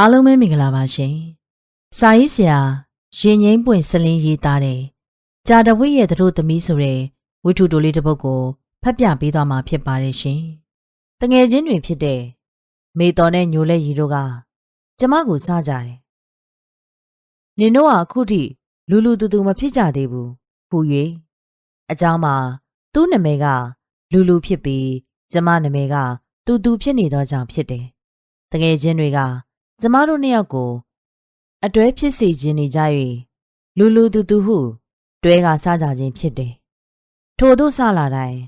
အားလုံးပဲမင်္ဂလာပါရှင်။စာရေးဆရာရင်ငိမ့်ပွင့်စလင်းရေးသားတဲ့ကြာတဝိရဲ့သူတို့သမီးဆိုတဲ့ဝိထုတိုလေးတစ်ပုဒ်ကိုဖတ်ပြပေးသွားမှာဖြစ်ပါတယ်ရှင်။တငယ်ချင်းတွေဖြစ်တဲ့မေတော်နဲ့ညိုလက်ရီတို့ကကျမကိုစားကြတယ်။နင်တို့ကအခုထိလူလူတူတူမဖြစ်ကြသေးဘူး။ဟူ၍အเจ้าမှာသူ့နာမည်ကလူလူဖြစ်ပြီးကျမနာမည်ကတူတူဖြစ်နေသောကြောင့်ဖြစ်တယ်။တငယ်ချင်းတွေက ကျမတို့နှစ်ယောက်ကို အတွဲဖြစ်စေခြင်းနေကြ၍လူလူတူတူဟု တွဲကစားကြခြင်းဖြစ်တယ်။ထို့သို့ဆလာတိုင်း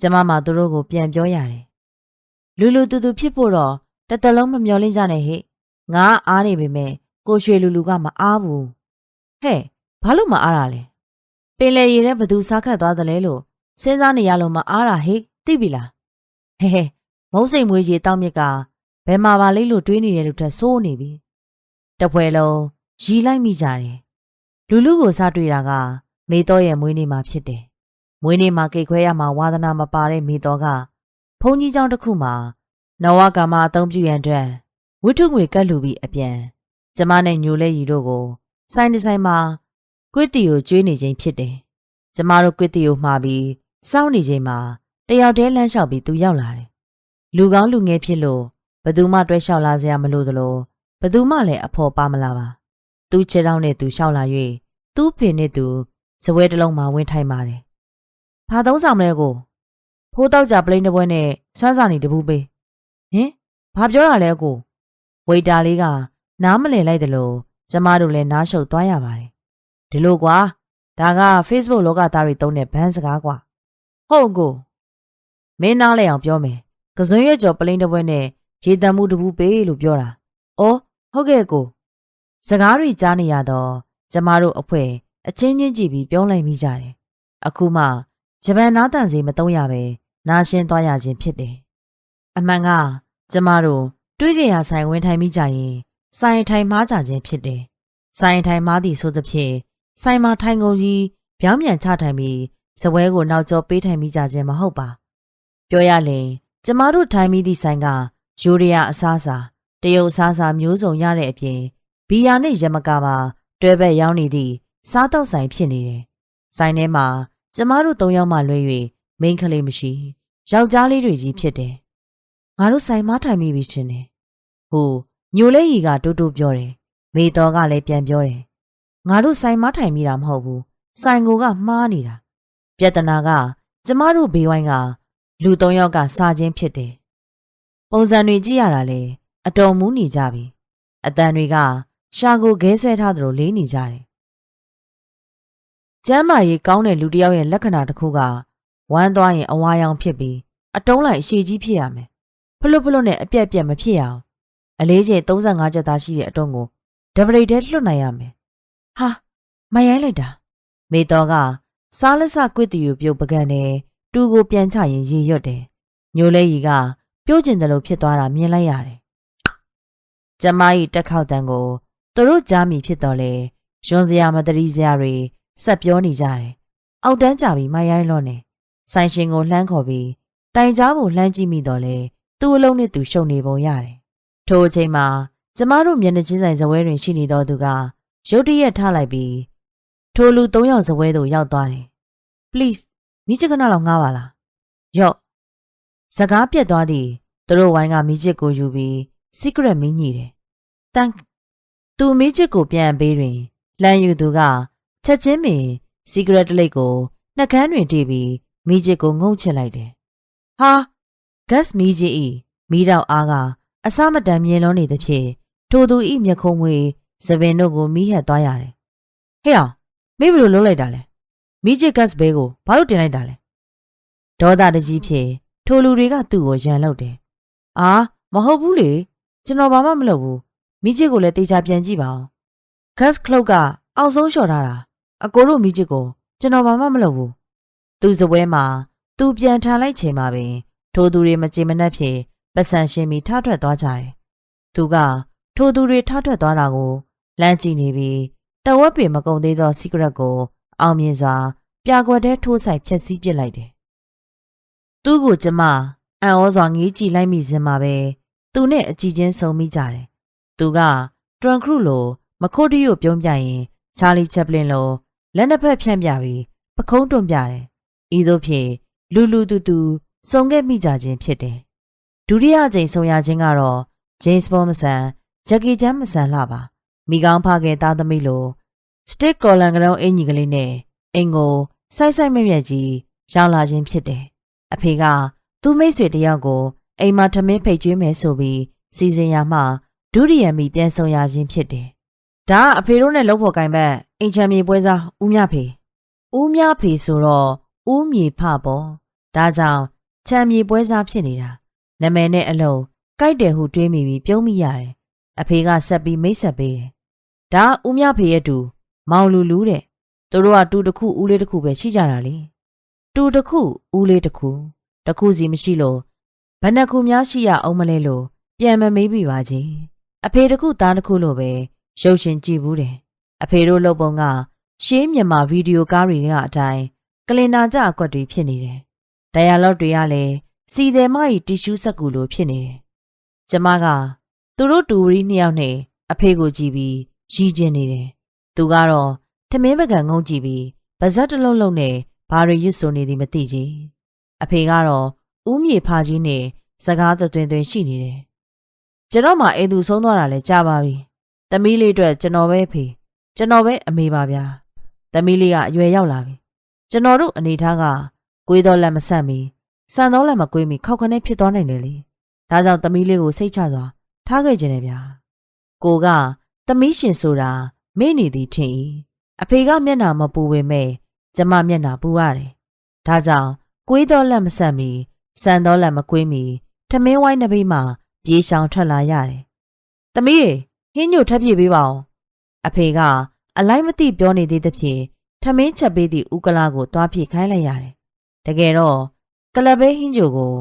ကျမမှသူတို့ကို ပြန်ပြောရတယ်။လူလူတူတူဖြစ်ဖို့တော့တစ်သက်လုံးမမျောလင့်ကြနဲ့ဟဲ့။ငါအားနေပေမဲ့ကိုရွှေလူလူကမအားဘူး။ဟဲ့ဘာလို့မအားတာလဲ။ပင်လေရည်နဲ့ဘသူစားခတ်သွားတယ်လဲလို့စဉ်းစားနေရလို့မအားတာဟဲ့သိပြီလား။ဟဲဟဲမုံစိမ်မွေးရေတောက်မြစ်က ဘယ်မှာပါလိမ့်လို့တွေးနေရလို့ထက်စိုးနေပြီတပွဲလုံးရီလိုက်မိကြတယ်လူလူကိုစားတွေ့တာက မေတော်ရဲ့မွေးနေ့မှာဖြစ်တယ်မွေးနေ့မှာကိတ်ခွဲရမှာဝါသနာမပါတဲ့မေတော်ကဘုန်းကြီးကျောင်းတစ်ခုမှာနဝကာမအသုံးပြုရန်အတွက်ဝိထုငွေကတ်လူပြီးအပြန်ကျမနဲ့ညိုလဲရီတို့ကိုဆိုင်ဒီဆိုင်မှာကွစ်တီကိုကျွေးနေခြင်းဖြစ်တယ်ကျမတို့ကွစ်တီကိုမှာပြီးစောင့်နေချိန်မှာတယောက်တည်းလမ်းလျှောက်ပြီးသူရောက်လာတယ်လူကောင်းလူငယ်ဖြစ်လို့ ဘသူမှတွဲလျှောက်လာစရာမလိုသလိုဘသူမှလည်းအဖော်ပါမလာပါ။သူ့ခြေထောက်နဲ့သူလျှောက်လာ၍သူ့ဖေနဲ့သူဇပွဲတစ်လုံးမှာဝင်ထိုင်ပါတယ်။ဘာသုံးဆောင်မလဲကိုဖိုးတောက်ကြပလိန်တစ်ပွဲနဲ့ဆွမ်းစာနေတပူးပေး။ဟင်ဘာပြောတာလဲကိုဝေတာလေးကနားမလည်လိုက်တယ်လို့ကျမတို့လည်းနားရှုပ်သွားရပါတယ်။ဒီလိုကွာဒါက Facebook လောကသားတွေတုံးတဲ့ဘန်းစကားကွာ။ဟုတ်ကိုမင်းနားလဲအောင်ပြောမယ်။ကစွန်းရွက်ကျော်ပလိန်တစ်ပွဲနဲ့ ရေတံမှုတပူးပေးလို့ပြောတာ။အော်ဟုတ်ကဲ့ကိုစကားတွေကြားနေရတော့ကျမတို့အဖွဲအချင်းချင်းကြည့်ပြီးပြောလိုက်မိကြတယ်။အခုမှဂျပန်နားတန်စီမတုံးရပဲနားရှင်းသွားရခြင်းဖြစ်တယ်။အမှန်ကကျမတို့တွေးကြရဆိုင်ဝင်ထိုင်မိကြရင်ဆိုင်ထိုင်မှားကြခြင်းဖြစ်တယ်။ဆိုင်ထိုင်မှားသည်ဆိုသဖြင့်ဆိုင်မှာထိုင်ကုန်ကြီးပြောင်းပြန်ချထိုင်ပြီးစပွဲကိုနောက်ကျော်ပေးထိုင်မိကြခြင်းမဟုတ်ပါ။ပြောရရင်ကျမတို့ထိုင်မိသည့်ဆိုင်က ယူရီးယားအစားအစာတရုတ်အစားအစာမျိုးစုံရတဲ့အပြင်ဘီယာနဲ့ရမကာပါတွဲဘက်ရောင်းနေသည့်စားတော့ဆိုင်ဖြစ်နေတယ်။ဆိုင်ထဲမှာကျမတို့၃ယောက်မှလွှဲ၍မိန်းကလေးမရှိယောက်ျားလေးတွေကြီးဖြစ်တယ်။ငါတို့ဆိုင်မထိုင်မိပြီချင်းတယ်။ဟိုညိုလေးကြီးကတိုးတိုးပြောတယ်။မေတော်ကလည်းပြန်ပြောတယ်။ငါတို့ဆိုင်မထိုင်မိတာမဟုတ်ဘူး။ဆိုင်ကိုကမှားနေတာ။ပြဿနာကကျမတို့ဘေးဝိုင်းကလူ၃ယောက်ကစားခြင်းဖြစ်တယ်။ ပုံစံတွေကြည့်ရတာလေအတော်မူးနေကြပြီ။အတန်တွေကရှာကိုခဲဆွဲထားသလိုလေးနေကြတယ်။ကျမ်းမာရေးကောင်းတဲ့လူတစ်ယောက်ရဲ့လက္ခဏာတစ်ခုကဝမ်းသွားရင်အဝါရောင်ဖြစ်ပြီးအတုံးလိုက်အရှိကြီးဖြစ်ရမယ်။ဖလွတ်ဖလွတ်နဲ့အပြက်ပြက်မဖြစ်အောင်အလေးချိန်35ချက်သားရှိတဲ့အတုံးကိုဒဗရိတ်ထဲလွတ်နိုင်ရမယ်။ဟာမရိုင်းလိုက်တာ။မေတော်ကစားလက်စကွစ်တီကိုပြုတ်ပကံနဲ့တူကိုပြန်ချရင်ရေရွတ်တယ်။ညိုလဲကြီးက ပြိုးကျင်တယ်လို့ဖြစ်သွားတာမြင်လိုက်ရတယ်။ကျမကြီးတက်ခေါက်တန်းကိုသူတို့ကြားမိဖြစ်တော့လေရွန်စရာမတရီစရာတွေဆက်ပြောနေကြတယ်။အောက်တန်းကြပြီးမရိုင်းလွန်းနေဆိုင်ရှင်ကိုလှမ်းခေါ်ပြီးတိုင်ကြားဖို့လှမ်းကြည့်မိတော့လေသူ့အလုံးနဲ့သူရှုံနေပုံရတယ်။ထိုအချိန်မှာကျမတို့မျက်နှာချင်းဆိုင်ဇပွဲတွင်ရှိနေတော့သူကရုတ်တရက်ထားလိုက်ပြီးထိုလူ၃ယောက်ဇပွဲသို့ရောက်သွားတယ်။ please မိချစ်ကနလောက်ငားပါလား။ယော့ စကားပြက်သွားသည်သူတို့ဝိုင်းကမိချစ်ကိုယူပြီး secret မင်းကြီးတယ်။တန်သူမိချစ်ကိုပြန်ပေးတွင်လမ်းယူသူကချက်ချင်းပင် secret လိတ်ကိုနှကန်းတွင်တီးပြီးမိချစ်ကိုငုံချစ်လိုက်တယ်။ဟာ gas မိချစ်ဤမိတော့အားကအစမတန်မြင်လုံးနေသဖြင့်ထိုသူဤမျက်ခုံးမွေသပင်တို့ကိုမိဟက်သွားရတယ်။ဟဲ့အောင်မိဘလို့လုံးလိုက်တာလဲ။မိချစ် gas ဘေးကိုဘာလို့တင်လိုက်တာလဲ။ဒေါသတကြီးဖြင့် ထိုလူတွေကသူ့ကိုရန်လုပ်တယ်။အာမဟုတ်ဘူးလေကျွန်တော်ဘာမှမလုပ်ဘူးမိချစ်ကိုလည်းတေချာပြန်ကြည့်ပါဦး။ gas cloak ကအောက်ဆုံးလျှော်ထားတာအကိုတို့မိချစ်ကိုကျွန်တော်ဘာမှမလုပ်ဘူး။သူ့စပွဲမှာသူပြန်ထန်လိုက်ချိန်မှာပင်ထိုသူတွေမကြေမနက်ဖြစ်ပတ်စံရှင်းပြီးထထွက်သွားကြတယ်။သူကထိုသူတွေထထွက်သွားတာကိုလမ်းကြည့်နေပြီးတဝက်ပင်မကုံသေးသော secret ကိုအောင်မြင်စွာပြာကွက်ထဲထိုးဆိုင်ဖျက်ဆီးပစ်လိုက်တယ်။ သူ့ကိုကျမအံ့ဩစွာငေးကြည့်လိုက်မိစင်မှာပဲသူနဲ့အကြည့်ချင်းဆုံမိကြတယ်သူကတွန်ခရုလိုမခိုးတီးကိုပြုံးပြရင်ချာလီချက်ပလင်လိုလက်နှစ်ဖက်ဖြန့်ပြပြီးပခုံးတွန့်ပြတယ်။ဤသို့ဖြင့်လူလူတူတူစုံခဲ့မိကြခြင်းဖြစ်တယ်။ဒုတိယကြိမ်ဆုံရခြင်းကတော့ဂျိမ်းစ်ဘောမဆန်ဂျက်ကီချမ်းမဆန်လှပါမိကောင်းဖခင်သားသမီးလိုစတစ်ကော်လန်ကရုံးအင်ကြီးကလေးနဲ့အင်ကိုစိုက်စိုက်မြက်မြက်ကြီးရောက်လာခြင်းဖြစ်တယ်။ အဖေကသူ့မိတ်ဆွေတယောက်ကိုအိမ်မှာထမင်းဖိတ်ကျွေးမယ်ဆိုပြီးစီစဉ်ရမှဒုတိယမိပြန်ဆုံရခြင်းဖြစ်တယ်။ဒါကအဖေတို့နဲ့လှုပ်ဖို့ကိုင်ဘက်အိမ်ချမ်းမြေပွဲစားဦးမြဖေ။ဦးမြဖေဆိုတော့ဦးမြေဖပေါ့။ဒါကြောင့်ချမ်းမြေပွဲစားဖြစ်နေတာ။နာမည်နဲ့အလုံးကြိုက်တယ်ဟုတွေးမိပြီးပြုံးမိရတယ်။အဖေကဆက်ပြီးမိတ်ဆက်ပေးတယ်။ဒါဦးမြဖေရဲ့တူမောင်လူလူတဲ့။သူတို့ကတူတစ်ခုဦးလေးတစ်ခုပဲရှိကြတာလေ။ တူတစ်ခုဦးလေးတစ်ခုတစ်ခုစီမရှိလို့ဘယ်နှခုများရှိရအောင်မလဲလို့ပြန်မမေးပြပါချင်းအဖေတခုသားတစ်ခုလို့ပဲရုပ်ရှင်ကြည့်ဘူးတယ်အဖေတို့လုပ်ပုံကရှေးမြန်မာဗီဒီယိုကားတွေကအတိုင်းကလင်နာကြအကွက်တွေဖြစ်နေတယ်ဒိုင်ယာလော့တွေကလည်းစီတယ်မကြီးတီရှူးဆက်ကူလိုဖြစ်နေတယ်ကျမကသူတို့တူရီနှစ်ယောက်နဲ့အဖေကိုကြည့်ပြီးရည်ကျင်နေတယ်သူကတော့ထမင်းပကံငုံကြည့်ပြီးပါဇက်တစ်လုံးလုံးနဲ့ ဘာတွေရွတ်ဆိုနေသည်မသိကြီးအဖေကတော့ဦးမြေဖာကြီးနဲ့စကားသွင်းသွင်းရှိနေတယ်။ကျွန်တော်မှအိမ်သူဆုံးသွားတာလဲကြာပါပြီ။သမီးလေးအတွက်ကျွန်တော်ပဲဖေကျွန်တော်ပဲအမေပါဗျာ။သမီးလေးကအရွယ်ရောက်လာပြီ။ကျွန်တော်တို့အနေထားကကိုွေးတော့လက်မဆန့်မီစံတော့လက်မကွေးမီခောက်ခနဲ့ဖြစ်သွားနိုင်တယ်လေ။ဒါကြောင့်သမီးလေးကိုစိတ်ချစွာထားခဲ့ခြင်းနဲ့ဗျာ။ကိုကသမီးရှင်ဆိုတာမေ့နေသည်ထင်၏အဖေကမျက်နာမပူပေမဲ့ ကျမမျက်နာပူရတယ်။ဒါကြောင့်ကွေးတော့လက်မဆန့်မီစံတော့လက်မကွေးမီထမင်းဝိုင်းနှစ်ဘေးမှာပြေးရှောင်ထွက်လာရတယ်။သမီးဟင်းညိုထပ်ပြေးပေးပါအောင်။အဖေကအလိုက်မသိပြောနေသေးသဖြင့်ထမင်းချက်ပေးသည့်ဦးကလာကိုတွားပြေးခိုင်းလိုက်ရတယ်။တကယ်တော့ကလပဲဟင်းညိုကို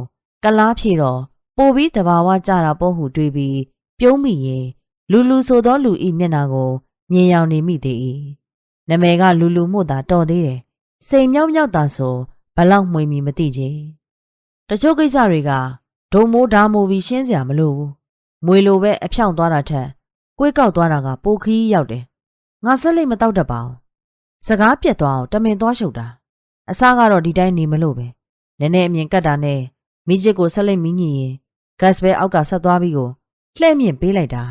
ကလားဖြေတော့ပိုပြီးတဘာဝကြတာပေါ့ဟုတွေးပြီးပြုံးမိရင်လူလူဆိုသောလူဤမျက်နာကိုမြင်ရောက်နေမိသေး၏။ နမယ်ကလူလူမှုသာတော်သေးတယ်။စိန်မြောက်မြောက်သာဆိုဘလောက်မှွေမီမသိချေတချို့ကိစ္စတွေကဒုံမိုးဓာမိုးပြီးရှင်းစရာမလိုဘူးမွေလိုပဲအဖြောင့်သွားတာထက်ကိုယ်ကောက်သွားတာကပိုခီးရောက်တယ်ငါဆက်လိတ်မတောက်တတ်ပါဘူးစကားပြက်သွားအောင်တမင်သွားရှုပ်တာအစားကတော့ဒီတိုင်းနေမလို့ပဲနည်းနည်းအမြင်ကတ်တာနဲ့မိချစ်ကိုဆက်လိတ်မီးညင်ရင်ဂတ်စ်ပဲအောက်ကဆက်သွားပြီးကိုလှဲ့မြင့်ပေးလိုက်တာ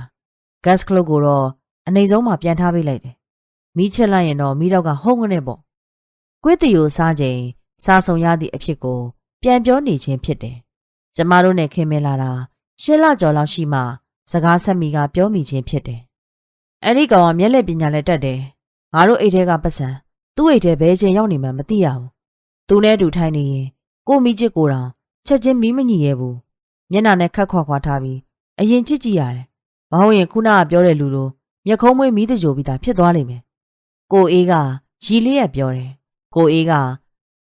ဂတ်စ်ကလုတ်ကိုတော့အနေဆုံးမှပြန်ထားပေးလိုက်တယ် မိချစ်လိုက်ရင်တော့မိတော့ကဟုံးကနေပေါ့ကွေးတီကိုစားချိန်စားဆုံရသည့်အဖြစ်ကို ပြန်ပြောနေခြင်းဖြစ်တယ်။ကျမတို့နဲ့ခင်မင်လာတာရှစ်လကျော်လောက်ရှိမှ စကားဆက်မိကပြောမိခြင်းဖြစ်တယ်။အဲ့ဒီကောင်ကမျက်လက်ပညာလည်းတက်တယ်။ငါတို့အိတ်ထဲကပတ်စံသူ့အိတ်ထဲဘယ်ချိန်ရောက်နေမှမသိရဘူး။သူနဲ့တူထိုင်နေရင်ကိုမိချစ်ကိုတောင်ချက်ချင်းမီးမညိရဲဘူး။မျက်နှာနဲ့ခတ်ခွာခွာထားပြီးအရင်ချစ်ကြည့်ရတယ်။မဟုတ်ရင်ခုနကပြောတဲ့လူလိုမျက်ခုံးမွေးမီးတကြိုပြီးသားဖြစ်သွားလိမ့်မယ်။ ကိုအေးကရီလေးရပြောတယ်။ကိုအေးက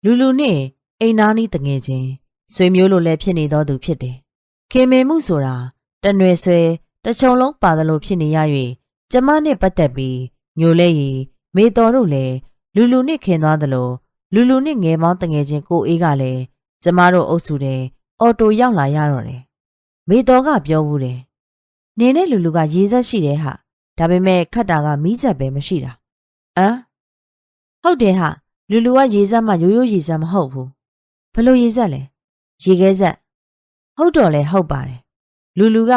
လူလူနဲ့အိမ်သားနီးတငယ်ချင်းဆွေမျိုးလိုလည်းဖြစ်နေတော်သူဖြစ်တယ်။ခင်မင်မှုဆိုတာတနွယ်ဆွဲတချုံလုံးပါသလိုဖြစ်နေရ၍ကျမနဲ့ပတ်သက်ပြီးညိုလဲရီမေတော်တို့လည်းလူလူနဲ့ခင်သွားသလိုလူလူနဲ့ငယ်မောင်းတငယ်ချင်းကိုအေးကလည်းကျမတို့အုပ်စုတဲ့အော်တိုရောက်လာရတော့တယ်။မေတော်ကပြောဘူးတယ်။နင်းနဲ့လူလူကရေးဆက်ရှိတယ်ဟာဒါပေမဲ့ခတ်တာကမီးဆက်ပဲမရှိတာ။ အမ်ဟုတ်တယ်ဟာလူလူကရေစက်မှရိုးရိုးရေစက်မဟုတ်ဘူးဘလို့ရေစက်လဲရေခဲစက်ဟုတ်တော့လဲဟုတ်ပါတယ်လူလူက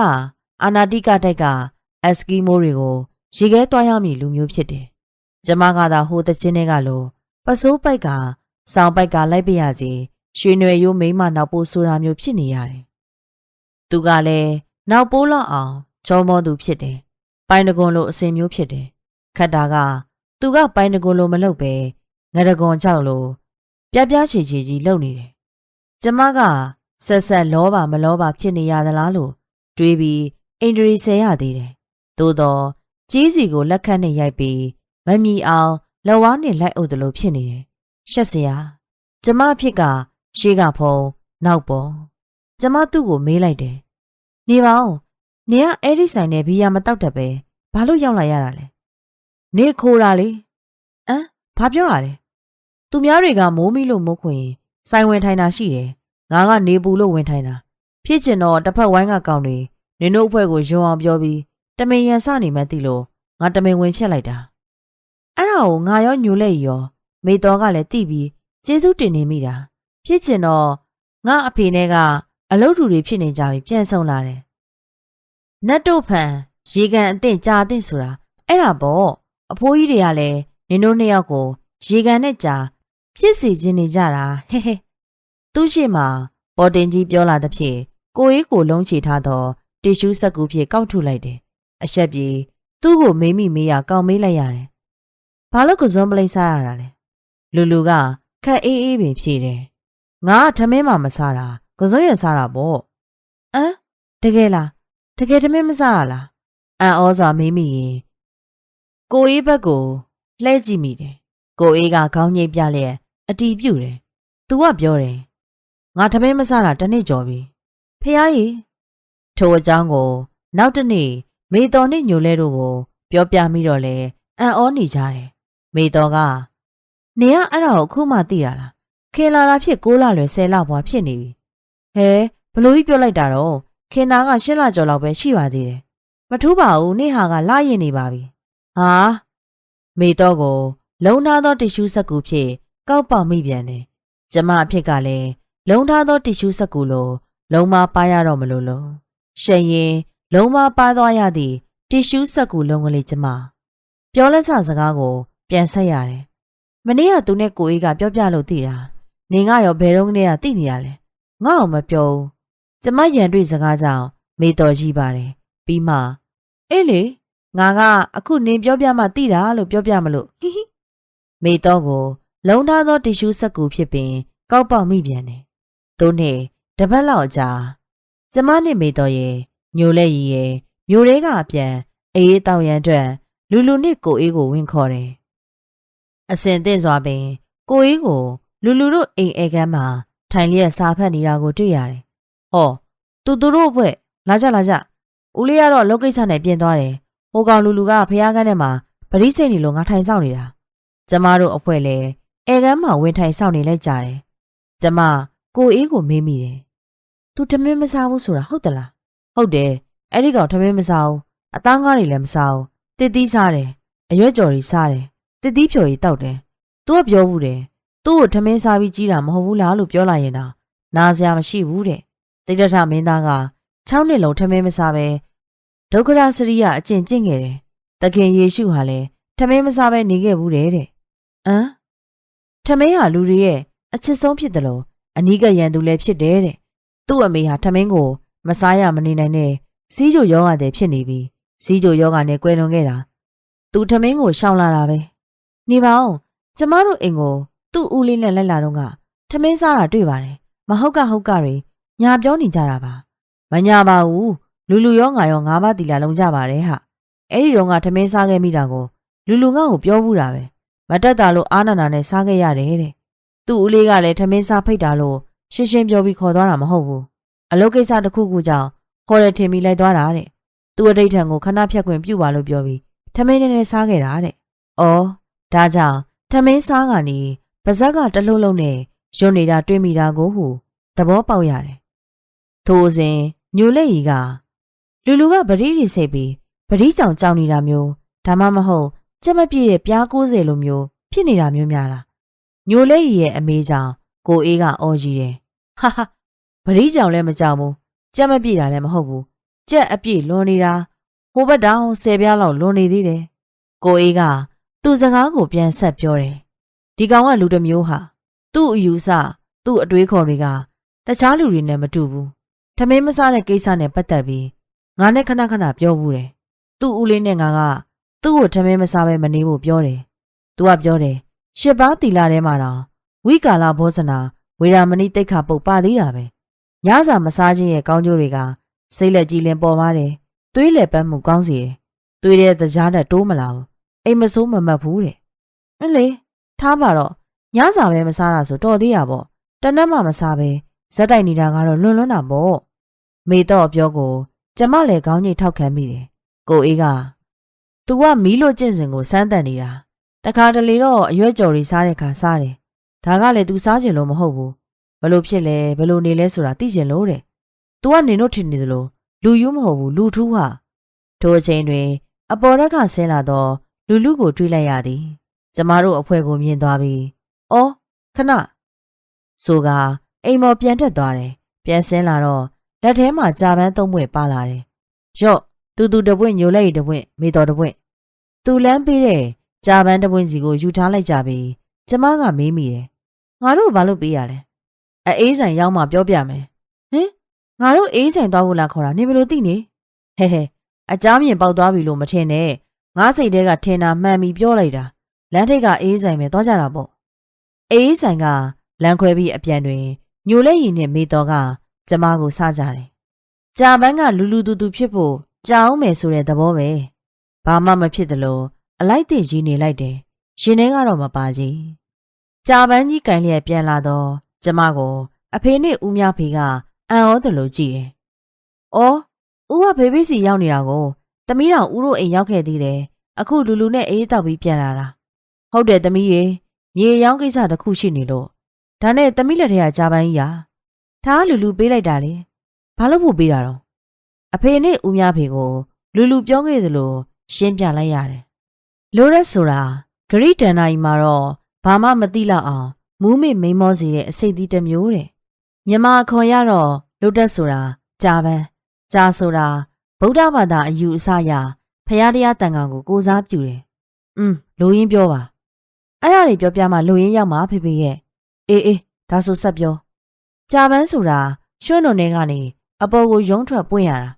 အာနာတိကတိုက်က အက်စကီမိုးတွေကိုရေခဲတွားရမည်လူမျိုးဖြစ်တယ်ကျမကသာဟိုတချင်းတွေကလို့ပစိုးပိုက်ကစောင်းပိုက်ကလိုက်ပြရစီရွှေနွယ်ရိုးမိမနောက်ပိုးဆိုတာမျိုးဖြစ်နေရတယ်သူကလည်းနောက်ပိုးလောက်အောင်ချောမောသူဖြစ်တယ်ပိုင်တကွန်လိုအစင်မျိုးဖြစ်တယ်ခတ်တာက သူကပိုင်တကွန်လိုမလုပ်ပဲငရကွန်ကြောက်လို့ပြပြချီချီကြီးလုံနေတယ်။ကျမကဆက်ဆက်လောပါမလောပါဖြစ်နေရသလားလို့တွေးပြီးအိန္ဒြေဆဲရသေးတယ်။သို့တော့ကြီးစီကိုလက်ခတ်နဲ့ရိုက်ပြီးမမီအောင်လက်ဝါးနဲ့လိုက်အုပ်တယ်လို့ဖြစ်နေတယ်။ရှက်စရာကျမအဖြစ်ကရှေးကဖုံနောက်ပေါ်ကျမသူ့ကိုမေးလိုက်တယ်။နေပါဦးနေကအဲ့ဒီဆိုင်နဲ့ဘီယာမတောက်တတ်ပဲဘာလို့ရောက်လာရတာလဲ။ နေခိုးတာလေ။အမ်ဘာပြောတာလဲသူများတွေကမိုးမိလို့မခွင်စိုင်ဝင်ထိုင်တာရှိတယ်ငါကနေပူလို့ဝင်ထိုင်တာဖြစ်ကျင်တော့တစ်ဖက်ဝိုင်းကကောင်တွေနင်တို့အဖွဲ့ကိုယုံအောင်ပြောပြီးတမင်ရန်စနေမှသိလို့ငါတမင်ဝင်ဖြတ်လိုက်တာအဲ့ဒါကိုငါရောညိုလက်ရောမေတော်ကလည်းတိပြီးကျေးဇူးတင်နေမိတာဖြစ်ချင်တော့ငါအဖေနဲ့ကအလုပ်တူတွေဖြစ်နေကြပြီပြန်ဆုံးလာတယ်နတ်တို့ဖန်ရေကန်အသင့်ကြာအသင့်ဆိုတာအဲ့ဒါပေါ့ အဖိုးကြီးတွေကလည်းနင်တို့နှစ်ယောက်ကို ရေကန်နဲ့ကြာဖြစ်စီခြင်းနေကြတာဟဲဟဲသူရှိမှပေါ်တင်ကြီးပြောလာသဖြင့်ကိုအေးကိုလုံးချီထားတော့တီရှူးစက်ကူဖြင့်ကောက်ထုတ်လိုက်တယ်အဆက်ပြေသူ့ကိုမေးမိမေးရကောက်မေးလိုက်ရတယ်ဘာလို့ကစုံပလိမ့်စားရတာလဲလူလူကခက်အေးအေးပင်ဖြေတယ်ငါကထမင်းမှမစားတာကစုံရစားတာပေါ့အမ်တကယ်လားတကယ်ထမင်းမစားရလားအန်ဩစွာမေးမိရင် ကိုအေးဘက်ကိုလှဲကြည့်မိတယ်ကိုအေးကခေါင်းငိတ်ပြလျက်အတီးပြုတ်တယ်သူကပြောတယ်ငါထမင်းမစားတာတစ်နှစ်ကျော်ပြီဖះကြီးထိုအကြောင်းကို နောက်တစ်နေ့မေတော်နဲ့ညိုလဲတို့ကို ပြောပြမိတော့လေအံ့ဩနေကြတယ်မေတော်ကနေကအဲ့ဒါကိုအခုမှသိရလားခင်လာလာဖြစ်6လလွယ်10လဘွားဖြစ်နေပြီဟဲဘလို့ကြီးပြောလိုက်တာတော့ခင်နာက10လကျော်လောက်ပဲရှိပါသေးတယ်မထူးပါဘူးနေ့ဟာကလာရင်နေပါပြီ ဟာမေတော့ကို လုံထားသောတစ်ရှူးဆက်ကူဖြင့်ကောက်ပေါမိပြန်တယ်။ကျမအဖြစ်ကလည်းလုံထားသောတစ်ရှူးဆက်ကူလိုလုံမပါရတော့မလို့လို့ရှင်ရင်လုံမပါသွားရသည့်တစ်ရှူးဆက်ကူလုံကလေးကျမပြောလက်ဆစကားကို ပြန်ဆက်ရတယ်။မနေ့ကသူနဲ့ကိုအေးကပြောပြလို့သိတာ။နေကရောဘယ်တော့ကနေကသိနေရလဲ။ငါ့အောင်မပြောဘူး။ကျမရန်တွေ့စကားကြောင့်မေတော်ကြီးပါတယ်။ပြီးမှအေးလေ ငါကအခုနင်ပြောပြမှသိတာလို့ပြောပြမလို့ဟိဟိမေတော်ကို လုံထားသောတ िश ူးစက်ကူဖြစ်ပင် ကောက်ပေါက်မိပြန်တယ်သူနဲ့တပတ်လောက်ကြာကျမနဲ့မေတော်ရဲ့ညိုလက်ရည်ရဲ့မျိုးတွေကပြန်အေးတောင်ရန်အတွက်လူလူနဲ့ကိုအေးကိုဝင်ခေါ်တယ်အစင်သင့်စွာပင် ကိုအေးကို လူလူတို့အိမ်အဲကမ်းမှာထိုင်လျက်စာဖတ်နေတာကိုတွေ့ရတယ်။ဟောသူသူတို့အဖွဲ့လာကြလာကြဦးလေးကတော့လောကိစ္စနဲ့ပြင်သွားတယ်။ ဟိုကောင်လူလူကဖះကန်းထဲမှာပရိစိတ်နေလို့ငါထိုင်ဆောင်နေတာ။ကျမတို့အဖွဲ့လည်းအဲကမ်းမှာဝင်ထိုင်ဆောင်နေလိုက်ကြတယ်။ကျမကိုအေးကိုမေးမိတယ်။ "तू ထမင်းမစားဘူးဆိုတာဟုတ်သလား။ဟုတ်တယ်။အဲ့ဒီကောင်ထမင်းမစားဘူး။အသားငါးတွေလည်းမစားဘူး။တစ်သီးစားတယ်။အရွက်ကြော်တွေစားတယ်။တစ်သီးဖြော်ကြီးတောက်တယ်။ तू ကပြောဘူးတယ်။"သူ့ကိုထမင်းစားပြီးကြီးတာမဟုတ်ဘူးလားလို့ပြောလိုက်ရင်တော့နာစရာမရှိဘူးတဲ့။တိတ္တထမင်းသားက6နှစ်လုံးထမင်းမစားပဲ ဒုက္ခရစရိယအကျင့်ကျင့်ခဲ့တယ်။တခင်ယေရှုဟာလည်းထမင်းမစားပဲနေခဲ့ဘူးတဲ့တဲ့။အမ်ထမင်းဟာလူတွေရဲ့အချစ်ဆုံးဖြစ်တယ်လို့အနီးကရန်သူလည်းဖြစ်တယ်တဲ့။သူ့အမေဟာထမင်းကို မစားရမနေနိုင်တဲ့စီးကြိုယောဂတဲ့ဖြစ်နေပြီ။စီးကြိုယောဂနဲ့ကွဲလွန်ခဲ့တာ။သူထမင်းကိုရှောင်လာတာပဲ။နေပါဦးကျမတို့အိမ်ကိုသူ့ဦးလေးနဲ့လိုက်လာတော့ကထမင်းစားတာတွေ့ပါတယ်။မဟုတ်ကဟုတ်ကတွေညာပြောနေကြတာပါ။မညာပါဘူး လူလူရောငါရောငါးပါးတီလာလုံးကြပါတယ်ဟာအဲ့ဒီတော့ငါထမင်းစားခဲ့မိတာကိုလူလူငါ့ကိုပြောဘူးတာပဲမတက်တာလို့အာနာနာနဲ့စားခဲ့ရတယ်တဲ့သူ့ဦးလေးကလည်းထမင်းစားဖိတ်တာလို့ရှင်းရှင်းပြောပြီးခေါ်သွားတာမဟုတ်ဘူးအလုပ်ကိစ္စတစ်ခုခုကြောင့်ခေါ်ရထင်ပြီးလိုက်သွားတာတဲ့သူ့အတိတ်ထံကိုခဏဖြတ်ခွင့်ပြုပါလို့ပြောပြီးထမင်းနဲ့နဲ့စားခဲ့တာတဲ့အော်ဒါကြောင့်ထမင်းစားကနေပါဇက်ကတလုံးလုံးနဲ့ယွန်းနေတာတွေးမိတာကိုဟုသဘောပေါက်ရတယ်ထို့စဉ်ညိုလက်ရီက လူလူကပရိရိစိတ်ပြီးပရိကြောင်ကြောင်နေတာမျိုးဒါမှမဟုတ်ကြက်မပြည့်ရဲ့ပြား90လိုမျိုးဖြစ်နေတာမျိုးများလားညိုလဲရီရဲ့အမေကြောင့်ကိုအေးကအော်ကြီးတယ်ဟာဟာပရိကြောင်လည်းမကြောင်ဘူးကြက်မပြည့်တာလည်းမဟုတ်ဘူးကြက်အပြည့်လွန်နေတာဟိုဘက်တောင်ဆယ်ပြားလောက်လွန်နေသေးတယ်ကိုအေးကသူ့စကားကိုပြန်ဆက်ပြောတယ်ဒီကောင်ကလူတစ်မျိုးဟာသူ့အယူဆသူ့အတွေးခေါ်တွေကတခြားလူတွေနဲ့မတူဘူးထမင်းမစားတဲ့ကိစ္စနဲ့ပတ်သက်ပြီး ငါနဲ့ခဏခဏပြောဘူးတယ်။သူ့ဦးလေးနဲ့ငါကသူ့ကိုထမင်းမစားပဲမနေဖို့ပြောတယ်။ तू ကပြောတယ်ရှစ်ပါးတီလာထဲမှာတော့ဝိကာလဘောဇနာဝေရာမဏိတိတ်ခပုတ်ပါသေးတာပဲ။ညစာမစားခြင်းရဲ့ကောင်းကျိုးတွေကစိတ်လက်ကြည်လင်ပေါ်ပါတယ်။သွေးလက်ပန်းမှုကောင်းစေတယ်။သွေးတဲ့သကြားနဲ့တိုးမလာဘူး။အိမ်မဆိုးမမတ်ဘူးတဲ့။အလေထားပါတော့ညစာပဲမစားတာဆိုတော်သေးရပေါ့။တနက်မှမစားပဲဇက်တိုက်နေတာကတော့လွန်လွန်းတာပေါ့။မေတော့ပြောကို ကျမလည်းခေါင်းညိတ်ထောက်ခံမိတယ်ကိုအေးက "तू ကမီးလို့ကျင့်စဉ်ကိုစမ်းတန်နေတာတခါတလေတော့အရွက်ကြော်တွေစားတဲ့ခါစားတယ်ဒါကလည်း तू စားကျင်လို့မဟုတ်ဘူးဘလို့ဖြစ်လဲဘလို့နေလဲဆိုတာသိကျင်လို့တဲ့ "तू ကနေတို့ထင်နေသလိုလူယူမဟုတ်ဘူးလူထူးဟာဒ ထိုအချိန်တွင် အပေါ်ရက်ကဆင်းလာသောလူလူကိုတွေ့လိုက်ရသည်ကျမတို့အဖွဲ့ကိုမြင်သွားပြီးအော်ခဏဆိုကအိမ်မော်ပြန်တက်သွားတယ်ပြန်ဆင်းလာတော့ လက်ထဲမှာကြာပန်းသုံးပွင့်ပါလာတယ်ရော့တူတူတပွင့်ညိုလိုက်တပွင့်မေတော်တပွင့်သူလမ်းပေးတဲ့ကြာပန်းတပွင့်စီကိုယူထားလိုက်ကြပြီးကျမကမေးမိတယ်ငါတို့ဘာလို့ပေးရလဲအအေးဆိုင်ရောက်မှပြောပြမယ်ဟင်ငါတို့အေးဆိုင်သွားဖို့လားခေါ်တာနေဘယ်လိုသိနေဟဲဟဲအเจ้าမြင်ပေါက်သွားပြီလို့မထင်နဲ့ငါစိတ်ထဲကထင်တာမှန်ပြီပြောလိုက်တာလမ်းထိပ်ကအေးဆိုင်ပဲသွားကြတာပေါ့အေးဆိုင်ကလမ်းခွဲပြီးအပြန်တွင်ညိုလက်ရည်နဲ့မေတော်က ကျမကိုစကြတယ်ကြာပန်းကလူလူတူတူဖြစ်ဖို့ကြောက်မယ်ဆိုတဲ့သဘောပဲဘာမှမဖြစ်တယ်လို့အလိုက်သိကြီးနေလိုက်တယ်ရှင်ထဲကတော့မပါကြီးကြာပန်းကြီးကင်လျက်ပြန်လာတော့ကျမကို အဖေနဲ့ဦးမြဖေကအံ့ဩတယ်လို့ကြည့်တယ်။အော်ဦးကဖေဖေစီရောက်နေတာကိုသမီးတော်ဦးတို့အိမ်ရောက်ခဲ့သေးတယ်။အခုလူလူနဲ့အေးတောက်ပြီးပြန်လာတာ။ဟုတ်တယ်သမီးရေမြေရောင်းကိစ္စတစ်ခုရှိနေလို့ဒါနဲ့သမီးလက်ထက်ကကြာပန်းကြီးရာ ဒါကလူလူပေးလိုက်တာလေ။ဘာလို့ဖို့ပေးတာတော့အဖေနဲ့ဦးမြဖေကို လူလူပြောခဲ့သလိုရှင်းပြလိုက်ရတယ်။လိုရက်ဆိုတာဂရိတန်နာကြီးမှာတော့ဘာမှမသိလောက်အောင်မူးမေမိန်မောစီတဲ့အစိတ်သီးတစ်မျိုးတဲ့မြမအခွန်ရတော့လုတ်တက်ဆိုတာကြာပန်းကြာဆိုတာဗုဒ္ဓဘာသာအယူအဆအရဖရာတရားတန်ခါကိုကိုစားပြုတယ်။อืมလူရင်းပြောပါအဲ့ဒါတွေပြောပြမှလူရင်းရောက်မှာဖေဖေရဲ့အေးအေးဒါဆိုဆက်ပြော ကြာပန်းဆိုတာရွှွန်းတော်ထဲကနေအပေါ်ကိုရုံးထွက်ပွင့်ရတာ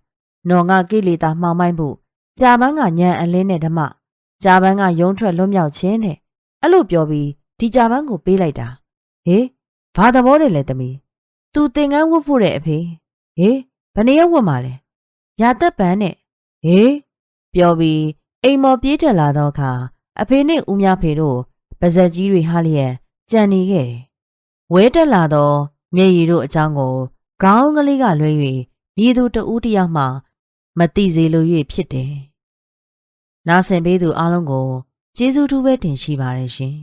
နော်ငါကိလေသာမှောင်မိုက်ဖို့ကြာပန်းကညံအလင်းနဲ့ဓမ္မကြာပန်းကရုံးထွက်လွတ်မြောက်ခြင်းတဲ့အဲ့လိုပြောပြီးဒီကြာပန်းကိုပေးလိုက်တာဟေးဘာသဘောတည်းလဲသမီး तू သင်္ကန်းဝတ်ဖို့တဲ့အဖေဟေးဘယ်နေရောက်ဝတ်မှာလဲရာသက်ပန်းနဲ့ဟေးပြောပြီးအိမ်မော်ပြေးတက်လာတော့အခါအဖေနဲ့ဦးမြဖေတို့ပါဇက်ကြီးတွေဟာလျက်ကြံနေခဲ့တယ်ဝဲတက်လာတော့ မျက်ရည်တို့အကြောင်းကိုခေါင်းကလေးကလွှဲ၍မြေသူတဦးတယောက်မှမတိစေလို၍ဖြစ်တယ်နားဆင်ပေးသူအားလုံးကိုကျေးဇူးထူးပဲတင်ရှိပါတယ်ရှင်